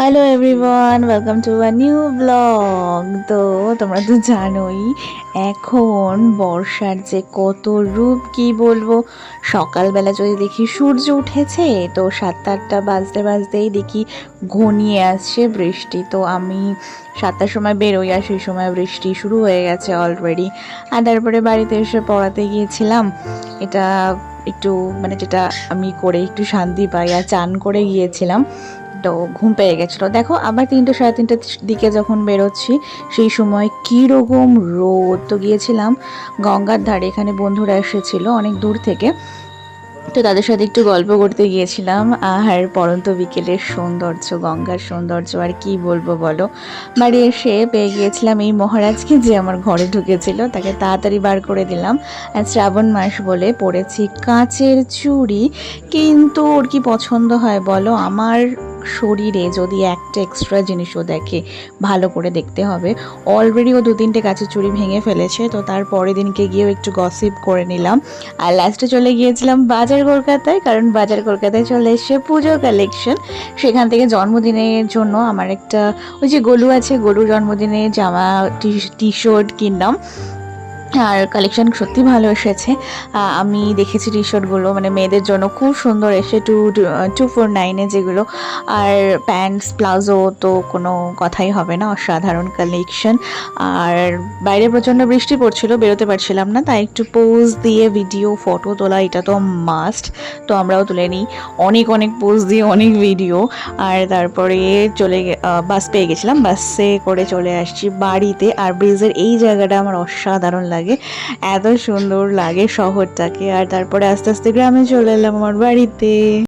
Hello everyone welcome to a new blog তো তোমরা তো জানোই, এখন বর্ষার যে কত রূপ, কি বলব? সকালবেলা যদি দেখি সূর্য উঠেছে, তো সাতটা আটটা বাজতে বাজতেই দেখি ঘনিয়ে আসছে বৃষ্টি। তো আমি সাতটার সময় বেরোই আর সেই সময় বৃষ্টি শুরু হয়ে গেছে অলরেডি আর তারপরে বাড়িতে এসে পড়াতে গিয়েছিলাম। এটা একটু মানে যেটা আমি করে একটু শান্তি পাই আর চান করে গিয়েছিলাম। তো ঘুম পেয়ে গেছিল। দেখো, আবার তিনটে সাড়ে তিনটের দিকে যখন বেরোচ্ছি, সেই সময় কীরকম রোদ। তো গিয়েছিলাম গঙ্গার ধারে, এখানে বন্ধুরা এসেছিল অনেক দূর থেকে। তো তাদের সাথে একটু গল্প করতে গিয়েছিলাম। আর পরন্ত বিকেলের সৌন্দর্য, গঙ্গার সৌন্দর্য, আর কি বলব বলো? বাড়ি এসে পেয়ে গিয়েছিলাম এই মহারাজকে যে আমার ঘরে ঢুকেছিল, তাকে তাড়াতাড়ি বার করে দিলাম। আর শ্রাবণ মাস বলে পড়েছি কাঁচের চুড়ি। কিন্তু ওর কি পছন্দ হয় বলো? আমার শরীরে যদি একটা এক্সট্রা জিনিসও দেখে, ভালো করে দেখতে হবে। অলরেডি ও দু তিনটে কাঁচের চুড়ি ভেঙে ফেলেছে, তো তার পরের দিনকে গিয়েও একটু গসিপ করে নিলাম। আর লাস্টে চলে গিয়েছিলাম বাজার কলকাতায়, কারণ বাজার কলকাতায় চলে এসছে পুজো কালেকশন সেখান থেকে জন্মদিনের জন্য আমার একটা, ওই যে গলু আছে গলু জন্মদিনে জামা টি শার্ট কিনলাম। আর কালেকশন সত্যি ভালো এসেছে। আমি দেখেছি টি শার্টগুলো মানে মেয়েদের জন্য খুব সুন্দর এসে টু টু ফোর নাইনে যেগুলো। আর প্যান্টস প্লাজো তো কোনো কথাই হবে না, অসাধারণ কালেকশন আর বাইরে প্রচণ্ড বৃষ্টি পড়ছিল, বেরোতে পারছিলাম না, তাই একটু পোজ দিয়ে ভিডিও ফটো তোলা, এটা তো মাস্ট তো আমরাও তুলে নিই। অনেক অনেক পোজ দিয়ে অনেক ভিডিও আর তারপরে চলে বাস পেয়ে গেছিলাম বাসে করে চলে আসছি বাড়িতে। আর ব্রিজের এই জায়গাটা আমার অসাধারণ লাগে। এত সুন্দর লাগে শহরটাকে। আর তারপরে আস্তে আস্তে গ্রামে চলে এলাম আমার বাড়িতে।